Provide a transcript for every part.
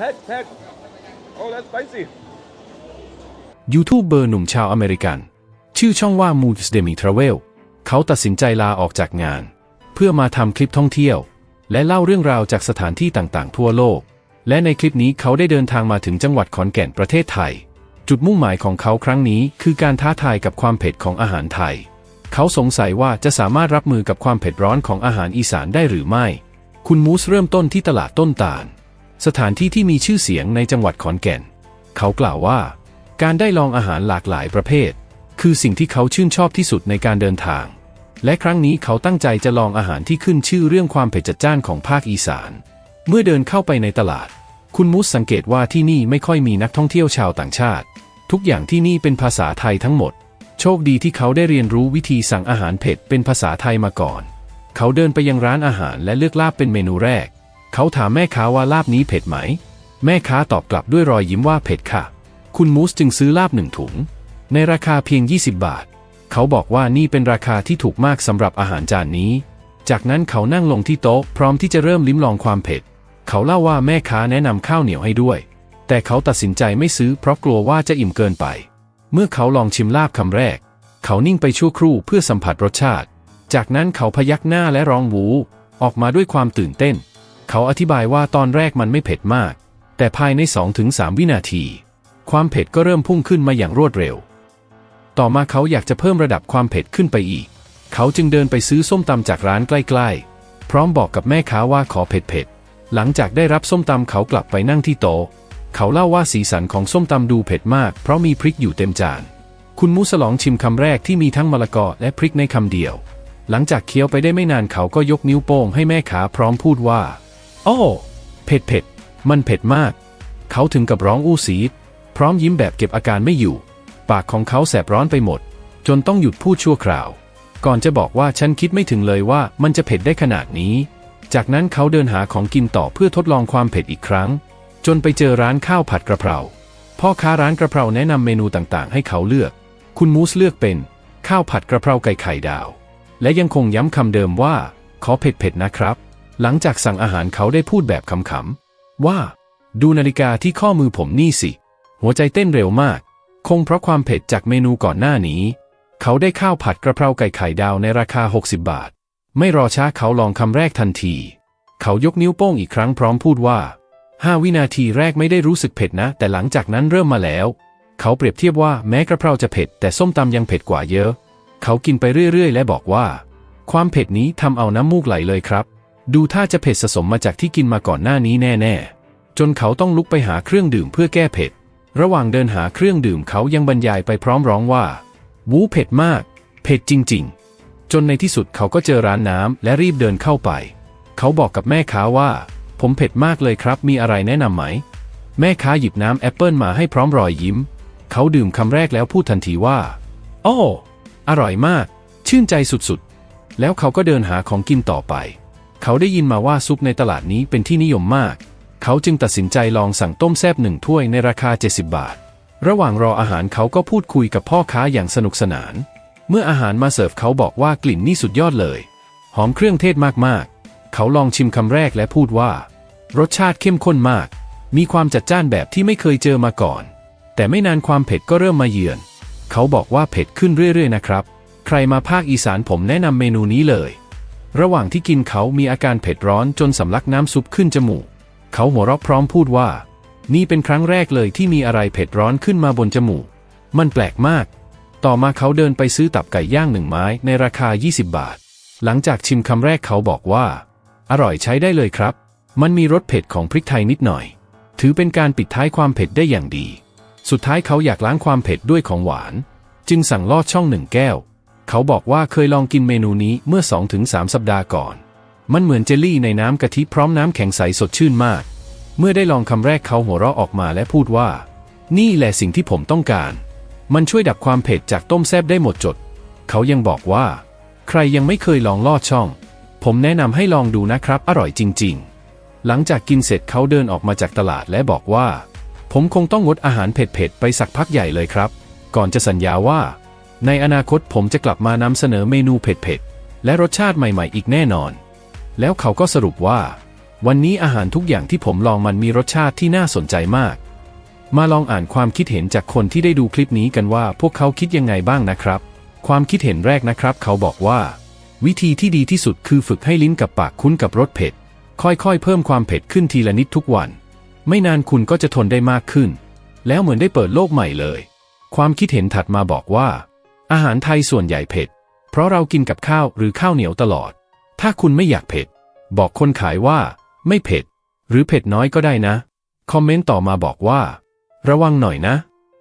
Heck, heck. Oh, that's spicy. ยูทูบเบอร์หนุ่มชาวอเมริกัน ชื่อช่องว่า Moods Demi Travel เขาตัดสินใจลาออกจากงาน เพื่อมาทำคลิปท่องเที่ยว และเล่าเรื่องราวจากสถานที่ต่างๆ ทั่วโลก และในคลิปนี้เขาได้เดินทางมาถึงจังหวัดขอนแก่นประเทศไทย จุดมุ่งหมายของเขาครั้งนี้คือการท้าทายกับความเผ็ดของอาหารไทย เขาสงสัยว่าจะสามารถรับมือกับความเผ็ดร้อนของอาหารอีสานได้หรือไม่ คุณมูสเริ่มต้นที่ตลาดต้นตาล สถานที่ที่มีชื่อเสียงในจังหวัดขอนแก่น เขากล่าวว่า การได้ลองอาหารหลากหลายประเภท คือสิ่งที่เขาชื่นชอบที่สุดในการเดินทาง และครั้งนี้เขาตั้งใจจะลองอาหารที่ขึ้นชื่อเรื่องความเผ็ดจัดจ้านของภาคอีสาน เมื่อเดินเข้าไปในตลาด คุณมุสสังเกตว่าที่นี่ไม่ค่อยมีนักท่องเที่ยวชาวต่างชาติ ทุกอย่างที่นี่เป็นภาษาไทยทั้งหมด โชคดีที่เขาได้เรียนรู้วิธีสั่งอาหารเผ็ดเป็นภาษาไทยมาก่อน เขาเดินไปยังร้านอาหารและเลือกลาบเป็นเมนูแรก เขาถามแม่ค้าว่าลาบนี้เผ็ดไหม แม่ค้าตอบกลับด้วยรอยยิ้มว่าเผ็ดค่ะ คุณมูสจึงซื้อลาบหนึ่งถุง ในราคาเพียง 20 บาท เขาบอกว่านี่เป็นราคาที่ถูกมากสำหรับอาหารจานนี้ จากนั้นเขานั่งลงที่โต๊ะพร้อมที่จะเริ่มลิ้มลองความเผ็ด เขาเล่าว่าแม่ค้าแนะนำข้าวเหนียวให้ด้วย แต่เขาตัดสินใจไม่ซื้อเพราะกลัวว่าจะอิ่มเกินไป เมื่อเขาลองชิมลาบคำแรก เขานิ่งไปชั่วครู่เพื่อสัมผัสรสชาติ จากนั้นเขาพยักหน้าและร้องวูออกมาด้วยความตื่นเต้น เขาอธิบายว่าตอนแรกมันไม่เผ็ดมาก แต่ภายใน 2-3 วินาที ความเผ็ดก็เริ่มพุ่งขึ้นมาอย่างรวดเร็ว ต่อมาเขาอยากจะเพิ่มระดับความเผ็ดขึ้นไปอีก เขาจึงเดินไปซื้อส้มตำจากร้านใกล้ ๆ พร้อมบอกกับแม่ค้าว่าขอเผ็ดๆ หลังจากได้รับส้มตำเขากลับไปนั่งที่โต๊ะ เขาเล่าว่าสีสันของส้มตำดูเผ็ดมาก เพราะมีพริกอยู่เต็มจาน คุณมูสลองชิมคำแรกที่มีทั้งมะละกอและพริกในคำเดียวหลังจากเคี้ยวไปได้ไม่นานเขาก็ยกนิ้วโป้งให้แม่ค้าพร้อมพูดว่า โอ้เผ็ดเผ็ดมันเผ็ดมาก เขาถึงกับร้องอู้ซีดพร้อมยิ้มแบบเก็บอาการไม่อยู่ ปากของเขาแสบร้อนไปหมด จนต้องหยุดพูดชั่วคราว ก่อนจะบอกว่าฉันคิดไม่ถึงเลยว่ามันจะเผ็ดได้ขนาดนี้ จากนั้นเขาเดินหาของกินต่อเพื่อทดลองความเผ็ดอีกครั้ง จนไปเจอร้านข้าวผัดกระเพราพ่อค้าร้านกระเพราแนะนำเมนูต่างๆ ให้เขาเลือก คุณมูสเลือกเป็น ข้าวผัดกระเพราไก่ไข่ดาว และยังคงย้ำคำเดิมว่า ขอเผ็ดๆนะครับ หลังจากสั่งอาหารเขาได้พูดแบบขำๆว่า ดูนาฬิกาที่ข้อมือผมนี่สิ หัวใจเต้นเร็วมาก คงเพราะความเผ็ดจากเมนูก่อนหน้านี้ เขาได้ข้าวผัดกระเพราไก่ไข่ดาวในราคา 60 บาท ไม่รอช้าเขาลองคำแรกทันที เขายกนิ้วโป้งอีกครั้งพร้อมพูดว่า5วินาทีแรกไม่ได้รู้สึกเผ็ดนะ แต่หลังจากนั้นเริ่มมาแล้ว เขาเปรียบเทียบว่าแม้กระเพราจะเผ็ดแต่ส้มตำยังเผ็ดกว่าเยอะ เขากินไปเรื่อยๆ และบอกว่า ความเผ็ดนี้ทำเอาน้ำมูกไหลเลยครับ ดูท่าจะเผ็ดสะสมมาจากที่กินมาก่อนหน้านี้แน่ๆ จนเขาต้องลุกไปหาเครื่องดื่มเพื่อแก้เผ็ด ระหว่างเดินหาเครื่องดื่มเขายังบรรยายไปพร้อมร้องว่า วูเผ็ดมาก เผ็ดจริง ๆ จนในที่สุดเขาก็เจอร้านน้ำและรีบเดินเข้าไป เขาบอกกับแม่ค้าว่า ผมเผ็ดมากเลยครับ มีอะไรแนะนำไหม แม่ค้าหยิบน้ำแอปเปิลมาให้พร้อมรอยยิ้ม เขาดื่มคำแรกแล้วพูดทันทีว่า โอ้ อร่อยมาก ชื่นใจสุดๆ แล้วเขาก็เดินหาของกินต่อไป เขาได้ยินมาว่าซุปในตลาดนี้เป็นที่นิยมมาก เขาจึงตัดสินใจลองสั่งต้มแซบหนึ่งถ้วยในราคา 70 บาท ระหว่างรออาหารเขาก็พูดคุยกับพ่อค้าอย่างสนุกสนาน เมื่ออาหารมาเสิร์ฟเขาบอกว่ากลิ่นนี่สุดยอดเลย หอมเครื่องเทศมากๆ เขาลองชิมคำแรกและพูดว่า รสชาติเข้มข้นมาก มีความจัดจ้านแบบที่ไม่เคยเจอมาก่อน แต่ไม่นานความเผ็ดก็เริ่มมาเยือน เขาบอกว่าเผ็ดขึ้นเรื่อยๆนะครับ ใครมาภาคอีสานผมแนะนำเมนูนี้เลย ระหว่างที่กินเขามีอาการเผ็ดร้อนจนสำลักน้ำซุปขึ้นจมูก เขาหัวเราะพร้อมพูดว่า นี่เป็นครั้งแรกเลยที่มีอะไรเผ็ดร้อนขึ้นมาบนจมูก มันแปลกมาก ต่อมาเขาเดินไปซื้อตับไก่ย่างหนึ่งไม้ในราคา 20 บาท หลังจากชิมคำแรกเขาบอกว่า อร่อยใช้ได้เลยครับ มันมีรสเผ็ดของพริกไทยนิดหน่อย ถือเป็นการปิดท้ายความเผ็ดได้อย่างดี สุดท้ายเขาอยากล้างความเผ็ดด้วยของหวาน จึงสั่งลอดช่องหนึ่งแก้ว เขาบอกว่าเคยลองกินเมนูนี้เมื่อ 2-3 สัปดาห์ก่อน มันเหมือนเจลลี่ในน้ำกะทิพร้อมน้ำแข็งใสสดชื่นมาก เมื่อได้ลองคำแรกเขาหัวเราะออกมาและพูดว่า นี่แหละสิ่งที่ผมต้องการ มันช่วยดับความเผ็ดจากต้มแซบได้หมดจด เขายังบอกว่า ใครยังไม่เคยลองลอดช่อง ผมแนะนำให้ลองดูนะครับ อร่อยจริง ๆ หลังจากกินเสร็จเขาเดินออกมาจากตลาดและบอกว่า ผมคงต้องงดอาหารเผ็ดๆไปสักพักใหญ่เลยครับ ก่อนจะสัญญาว่า ในอนาคตผมจะกลับมานำเสนอเมนูเผ็ดๆ และรสชาติใหม่ๆ อีกแน่นอน แล้วเขาก็สรุปว่า วันนี้อาหารทุกอย่างที่ผมลองมันมีรสชาติที่น่าสนใจมาก มาลองอ่านความคิดเห็นจากคนที่ได้ดูคลิปนี้กันว่าพวกเขาคิดยังไงบ้างนะครับ ความคิดเห็นแรกนะครับ เขาบอกว่า วิธีที่ดีที่สุดคือฝึกให้ลิ้นกับปากคุ้นกับรสเผ็ด ค่อยๆ เพิ่มความเผ็ดขึ้นทีละนิดทุกวัน ไม่นานคุณก็จะทนได้มากขึ้น แล้วเหมือนได้เปิดโลกใหม่เลย ความคิดเห็นถัดมาบอกว่า อาหารไทยส่วนใหญ่เผ็ด เพราะเรากินกับข้าวหรือข้าวเหนียวตลอด ถ้าคุณไม่อยากเผ็ด บอกคนขายว่า ไม่เผ็ด หรือเผ็ดน้อยก็ได้นะ คอมเมนต์ต่อมาบอกว่า ระวังหน่อยนะ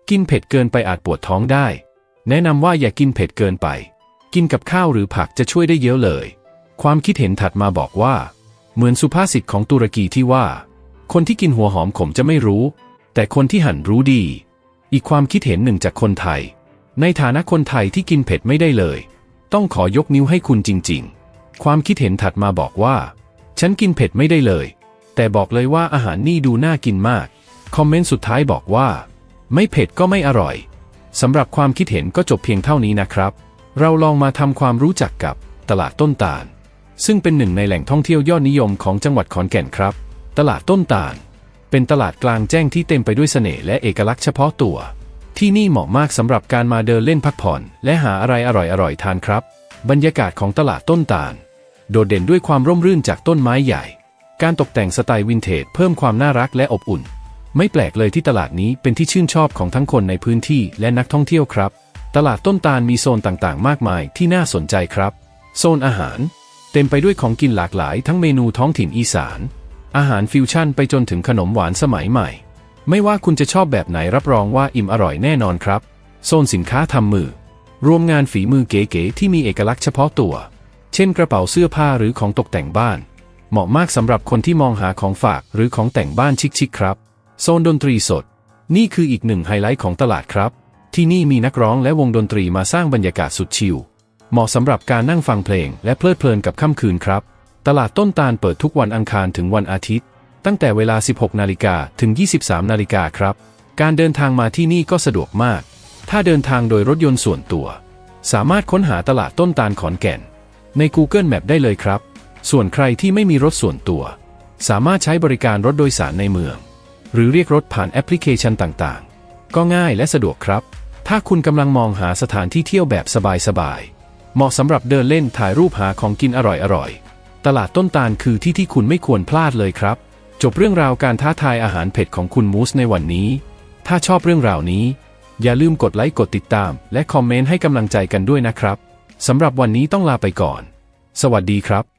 กินเผ็ดเกินไปอาจปวดท้องได้ แนะนำว่าอย่ากินเผ็ดเกินไป กินกับข้าวหรือผักจะช่วยได้เยอะเลย ความคิดเห็นถัดมาบอกว่า เหมือนสุภาษิตของตุรกีที่ว่า คนที่กินหัวหอมขมจะไม่รู้ แต่คนที่หั่นรู้ดี อีกความคิดเห็นหนึ่งจากคนไทย ในฐานะคนไทยที่กินเผ็ดไม่ได้เลย ต้องขอยกนิ้วให้คุณจริง ๆ ความคิดเห็นถัดมาบอกว่า ฉันกินเผ็ดไม่ได้เลย แต่บอกเลยว่าอาหารนี่ดูน่ากินมาก คอมเมนต์สุดท้ายบอกว่า ไม่เผ็ดก็ไม่อร่อยสำหรับความคิดเห็นก็จบเพียงเท่านี้นะครับ เราลองมาทำความรู้จักกับตลาดต้นตาล ซึ่งเป็นหนึ่งในแหล่งท่องเที่ยวยอดนิยมของจังหวัดขอนแก่นครับ ตลาดต้นตาล เป็นตลาดกลางแจ้งที่เต็มไปด้วยเสน่ห์และเอกลักษณ์เฉพาะตัว ที่นี่เหมาะมากสำหรับการมาเดินเล่นพักผ่อน และหาอะไรอร่อยๆทานครับ บรรยากาศของตลาดต้นตาล โดดเด่นด้วยความร่มรื่นจากต้นไม้ใหญ่ การตกแต่งสไตล์วินเทจเพิ่มความน่ารักและอบอุ่น ไม่แปลกเลยที่ตลาดนี้เป็นที่ชื่นชอบของทั้งคนในพื้นที่และนักท่องเที่ยวครับ ตลาดต้นตาลมีโซนต่างๆ มากมายที่น่าสนใจครับ โซนอาหาร เต็มไปด้วยของกินหลากหลาย ทั้งเมนูท้องถิ่นอีสาน อาหารฟิวชั่นไปจนถึงขนมหวานสมัยใหม่ ไม่ว่าคุณจะชอบแบบไหนรับรองว่าอิ่มอร่อยแน่นอนครับ โซนสินค้าทำมือ รวมงานฝีมือเก๋ๆที่มีเอกลักษณ์เฉพาะตัว เช่นกระเป๋าเสื้อผ้าหรือของตกแต่งบ้าน เหมาะมากสำหรับคนที่มองหาของฝากหรือของแต่งบ้านชิคๆครับ โซนดนตรีสด นี่คืออีกหนึ่งไฮไลท์ของตลาดครับ ที่นี่มีนักร้องและวงดนตรีมาสร้างบรรยากาศสุดชิลเหมาะสำหรับการนั่งฟังเพลงและเพลิดเพลินกับค่ำคืนครับ ตลาดต้นตาลเปิดทุกวันอังคารถึงวันอาทิตย์ ตั้งแต่เวลา 16 นาฬิกาถึง 23 นาฬิกาครับ การเดินทางมาที่นี่ก็สะดวกมาก ถ้าเดินทางโดยรถยนต์ส่วนตัว สามารถค้นหาตลาดต้นตาลขอนแก่น ใน Google Map ได้เลยครับ ส่วนใครที่ไม่มีรถส่วนตัว สามารถใช้บริการรถโดยสารในเมือง หรือเรียกรถผ่านแอปพลิเคชันต่างๆ ก็ง่ายและสะดวกครับ ถ้าคุณกำลังมองหาสถานที่เที่ยวแบบสบายๆ เหมาะสำหรับเดินเล่นถ่ายรูปหาของกินอร่อยๆ ตลาดต้นตาลคือที่ที่คุณไม่ควรพลาดเลยครับ จบเรื่องราวการท้าทายอาหารเผ็ดของคุณมูสในวันนี้ ถ้าชอบเรื่องราวนี้ อย่าลืมกดไลค์กดติดตาม และคอมเมนต์ให้กำลังใจกันด้วยนะครับ สำหรับวันนี้ต้องลาไปก่อน สวัสดีครับ